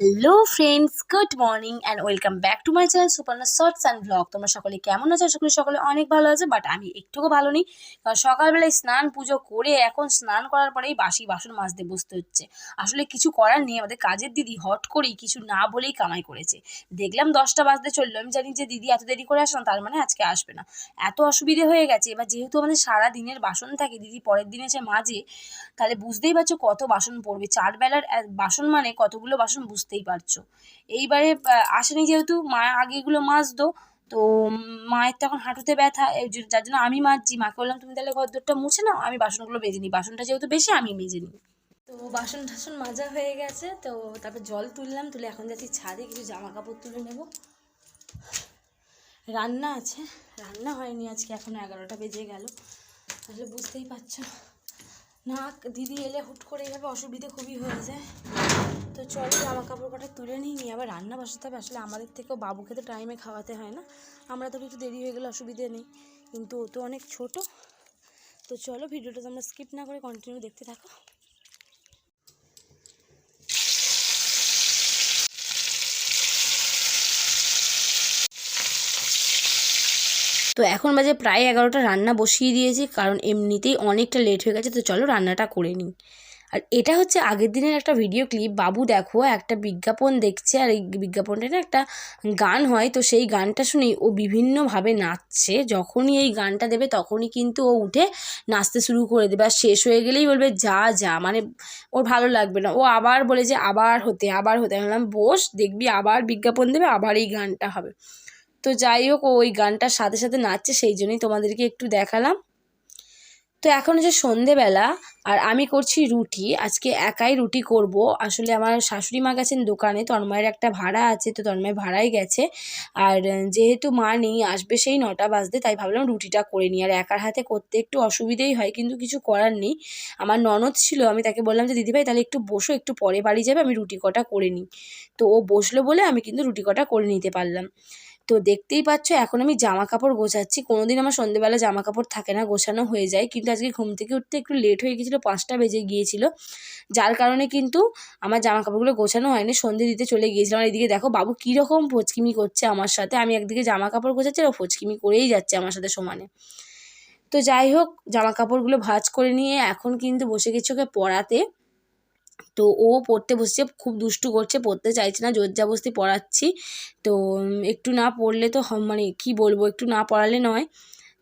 Hello friends good morning and welcome back to my channel Suparna shorts and blog তোমরা সকলে কেমন আছো? করি সকলে অনেক ভালো আছে বাট আমি একটুকু ভালো নেই। কারণ সকালবেলায় স্নান পুজো করে এখন স্নান করার পরেই বাসি বাসন মাজতে বসতে হচ্ছে। আসলে কিছু করার নেই, আমাদের কাজের দিদি হট করেই কিছু না বলেই কামাই করেছে। দেখলাম দশটা বাজতে চলল, আমি জানি যে দিদি এত দেরি করে আসলাম তার মানে আজকে আসবে না। এত অসুবিধে হয়ে গেছে, এবার যেহেতু আমাদের সারা দিনের বাসন থাকে, দিদি পরের দিন এসে মাজে, তাহলে বুঝতেই পারছ কত বাসন পড়বে। চার বেলার বাসন মানে কতগুলো বাসন বুঝতেই পারছ। এইবারে আসেনি যেহেতু, মা, আগে এগুলো মাজতো, তো মায়ের তো এখন হাঁটুতে ব্যথা যার জন্য আমি মাজছি। মাকে বললাম, তুমি তাহলে ঘর দরটা মুছে নাও, আমি বাসনগুলো মেজে নিই। বাসনটা যেহেতু বেশি, আমি মেজে নিই। তো বাসন টাসন মাজা হয়ে গেছে, তো তারপর জল তুললাম, তুলে এখন যাচ্ছি ছাদে কিছু জামা কাপড় তুলে নেব। রান্না আছে, রান্না হয়নি আজকে, এখনও এগারোটা বেজে গেল। তাহলে বুঝতেই পারছ না, দিদি এলে হুট করে এইভাবে অসুবিধে খুবই হয়ে যায়। তো চলো জামা কাপড় কটা তুলে নিই, নিয়ে আবার রান্না বসাতে হবে। আসলে আমাদের থেকেও বাবুকে তো টাইমে খাওয়াতে হয় না। আমরা তো একটু দেরি হয়ে গেলে অসুবিধে নেই, কিন্তু ও তো অনেক ছোট। তো চলো ভিডিওটা তোমরা স্কিপ না করে কন্টিনিউ দেখতে থাকো। তো এখন বাজে প্রায় এগারোটা, রান্না বসিয়ে দিয়েছি, কারণ এমনিতেই অনেকটা লেট হয়ে গেছে। তো চলো রান্নাটা করে নিই। আর এটা হচ্ছে আগের দিনের একটা ভিডিও ক্লিপ বাবু দেখো, একটা বিজ্ঞাপন দেখছে আর এই বিজ্ঞাপনটা না একটা গান হয়, তো সেই গানটা শুনেই ও বিভিন্নভাবে নাচছে। যখনই এই গানটা দেবে তখনই কিন্তু ও উঠে নাচতে শুরু করে দেবে। আর শেষ হয়ে গেলেই বলবে, যা যা। মানে ওর ভালো লাগবে না। ও আবার বলে যে, আবার হতে আবার হতে। বললাম, বস, দেখবি, আবার বিজ্ঞাপন দেবে, আবার এই গানটা হবে। তো যাই হোক ওই গানটার সাথে সাথে নাচছে, সেই জন্যই তোমাদেরকে একটু দেখালাম। তো এখন হচ্ছে সন্ধেবেলা। আর আমি করছি রুটি। আজকে একাই রুটি করব। আসলে আমার শাশুড়ি মা গেছেন দোকানে, তন্ময়ের একটা ভাড়া আছে, তো তন্ময় ভাড়াই গেছে। আর যেহেতু মা নেই, আসবে সেই নটা বাজতে, তাই ভাবলাম রুটিটা করে নিই। আর একার হাতে করতে একটু অসুবিধেই হয়, কিন্তু কিছু করার নেই। আমার ননদ ছিল, আমি তাকে বললাম যে দিদিভাই তাহলে একটু বসো, একটু পরে বাড়ি যাবে, আমি রুটি কটা করে নিই। তো ও বসল বলে আমি কিন্তু রুটি কটা করে নিতে পারলাম। তো দেখতেই পাচ্ছ, এখন আমি জামা কাপড় গোছাচ্ছি। কোনোদিন আমার সন্ধ্যেবেলা জামা কাপড় থাকে না, গোছানো হয়ে যায়। কিন্তু আজকে ঘুম থেকে উঠতে একটু লেট হয়ে গিয়েছিল, পাঁচটা বেজে গিয়েছিল। যার কারণে কিন্তু আমার জামা কাপড়গুলো গোছানো হয়নি, সন্ধে দিতে চলে গিয়েছিলাম। আর এদিকে দেখো, বাবু কীরকম ফচকিমি করছে আমার সাথে। আমি একদিকে জামা কাপড় গোছাচ্ছি, আর ও ফচকিমি করেই যাচ্ছে আমার সাথে সমানে। তো যাই হোক জামা কাপড়গুলো ভাঁজ করে নিয়ে এখন কিন্তু বসে গেছি ওকে পড়াতে। তো ও পড়তে বসছে, খুব দুষ্টু করছে, পড়তে চাইছে না জোর জাবস্তি পড়াচ্ছি। তো একটু না পড়লে তো মানে কি বলব, একটু না পড়ালে নয়।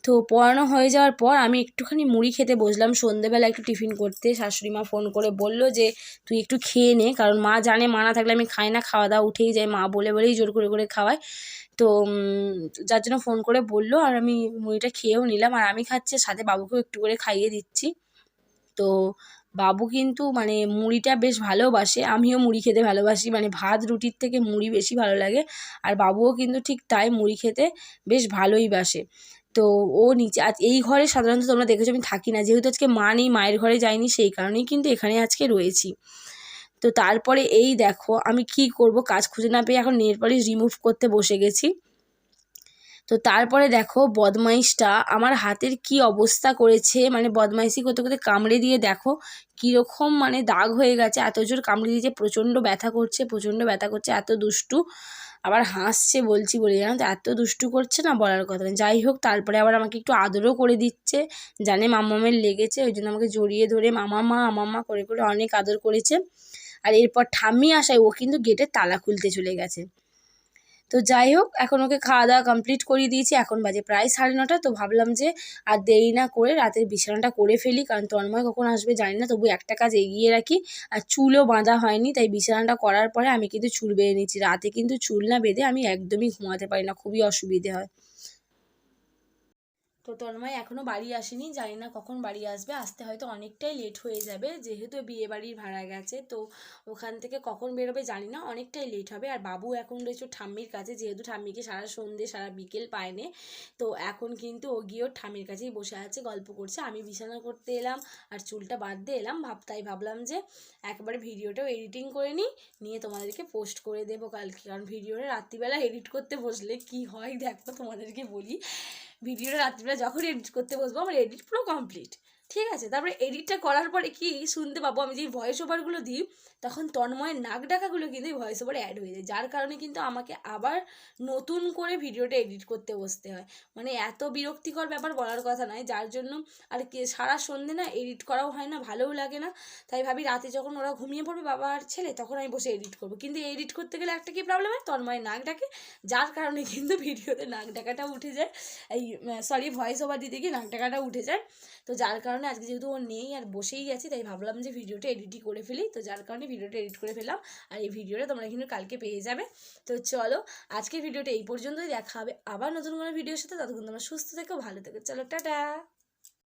তো পড়ানো হয়ে যাওয়ার পর আমি একটুখানি মুড়ি খেতে বসলাম। সন্ধেবেলা একটু টিফিন করতে, শাশুড়ি মা ফোন করে বলল যে, তুই একটু খেয়ে নে, কারণ মা জানে মা না থাকলে আমি খাই না, খাওয়া দাওয়া উঠেই যায়, মা বলে বলেই জোর করে করে খাওয়ায়। তো যার জন্য ফোন করে বলল, আর আমি মুড়িটা খেয়েও নিলাম, আর আমি খাচ্ছি সাথে বাবুকেও একটু করে খাইয়ে দিচ্ছি। তো, বাবু কিন্তু মানে মুড়িটা বেশ ভালোবাসে, আমিও মুড়ি খেতে ভালোবাসি মানে ভাত, রুটির থেকে মুড়ি বেশি ভালো লাগে, আর বাবুও কিন্তু ঠিক তাই মুড়ি খেতে বেশ ভালোই বাসে। তো ও নিচে আজ এই ঘরে সাধারণত তোমরা দেখেছ, আমি থাকি না, যেহেতু আজকে মা নেই, মায়ের ঘরে যাইনি, সেই কারণেই কিন্তু এখানে আজকে রয়েছি। তো তারপরে এই দেখো, আমি কি করব, কাজ খুঁজে না পেয়ে এখন নেল পলিশ রিমুভ করতে বসে গেছি। তো তারপরে দেখো বদমাইশটা আমার হাতের কি অবস্থা করেছে? মানে বদমাইশি করতে করতে কামড়ে দিয়ে দেখো কীরকম মানে দাগ হয়ে গেছে। এত জোর কামড়ে দিয়েছে, প্রচণ্ড ব্যথা করছে, প্রচণ্ড ব্যথা করছে, এত দুষ্টু। আবার হাসছে বলছি বলে, জানো তো, এত দুষ্টু করছে না? বলার কথা নেই যাই হোক, তারপরে আবার আমাকে একটু আদরও করে দিচ্ছে। জানে মামামের লেগেছে, ওই জন্য আমাকে জড়িয়ে ধরে মামা, মা, মামা করে করে অনেক আদর করেছে। আর এরপর ঠাম্মি আসায় ও কিন্তু গেটের তালা খুলতে চলে গেছে। তো যাই হোক, এখন ওকে খাওয়া দাওয়া কমপ্লিট করিয়ে দিয়েছি। এখন বাজে প্রায় সাড়ে নটা, তো ভাবলাম যে আর দেরি না করে রাতের বিছানাটা করে ফেলি, কারণ তন্ময় কখন আসবে জানি না, তবু একটা কাজ এগিয়ে রাখি। আর চুলও বাঁধা হয়নি, তাই বিছানাটা করার পরে আমি কিন্তু চুল বেঁধে নিচ্ছি রাতে কিন্তু চুল না বেঁধে আমি একদমই ঘুমাতে পারি না, খুবই অসুবিধে হয়। তো তন্ময় এখনও বাড়ি আসেনি, জানি না কখন বাড়ি আসবে। আসতে হয়তো অনেকটাই লেট হয়ে যাবে, যেহেতু বিয়ে বাড়ির ভাড়া গেছে, তো ওখান থেকে কখন বেরোবে জানি না, অনেকটাই লেট হবে। আর বাবু এখন রয়েছে ঠাম্মির কাছে, যেহেতু ঠাম্মিকে সারা সন্ধে, সারা বিকেল পায়নি, তো এখন কিন্তু ও গিয়ে ওর ঠাম্মির কাছেই বসে আছে, গল্প করছে। আমি বিছানা করতে এলাম, আর চুলটা বাঁধতে এলাম, ভাব তাই ভাবলাম যে একবারে ভিডিওটাও এডিটিং করে নিই, নিয়ে তোমাদেরকে পোস্ট করে দেবো কালকে। কারণ ভিডিওটা রাত্রিবেলা এডিট করতে বসলে কি হয়, দেখো তোমাদেরকে বলি। ভিডিওটা রাত্রিবেলা যখন এডিট করতে বসবো আমার এডিট পুরো কমপ্লিট ঠিক আছে, তারপরে এডিটটা করার পরে কি শুনতে পাবো? আমি যে ভয়েস ওভারগুলো দিই, তখন তন্ময়ের নাক ডাকাগুলো কিন্তু ভয়েস ওভারে অ্যাড হয়ে যায়। যার কারণে কিন্তু আমাকে আবার নতুন করে ভিডিওটা এডিট করতে বসতে হয়। মানে এত বিরক্তিকর ব্যাপার বলার কথা নয়, যার জন্য আর কি সারা সন্ধে না এডিট করাও হয় না, ভালোও লাগে না। তাই ভাবি রাতে যখন ওরা ঘুমিয়ে পড়বে বাবা আর ছেলে, তখন আমি বসে এডিট করব। কিন্তু এডিট করতে গেলে একটা কি প্রবলেম হয়? তন্ময়ের নাক ডাকে, যার কারণে কিন্তু ভিডিওতে নাক ডাকাটা উঠে যায়। এই সরি ভয়েস ওভার দিতে গিয়ে নাক ডাকাটা উঠে যায়। তো যার কারণে আজকে যেহেতু ও নেই আর বসেই গেছি, তাই ভাবলাম যে ভিডিওটা এডিটই করে ফেলি। তো যার কারণে ভিডিওটা এডিট করে ফেলাম আর এই ভিডিওটা তোমরা কিন্তু কালকে পেয়ে যাবে। তো চলো, আজকের ভিডিওটা এই পর্যন্তই। দেখা হবে আবার নতুন কোনো ভিডিওর সাথে। ততক্ষণ তোমরা সুস্থ থেকো, ভালো থেকো। চলো, টাটা!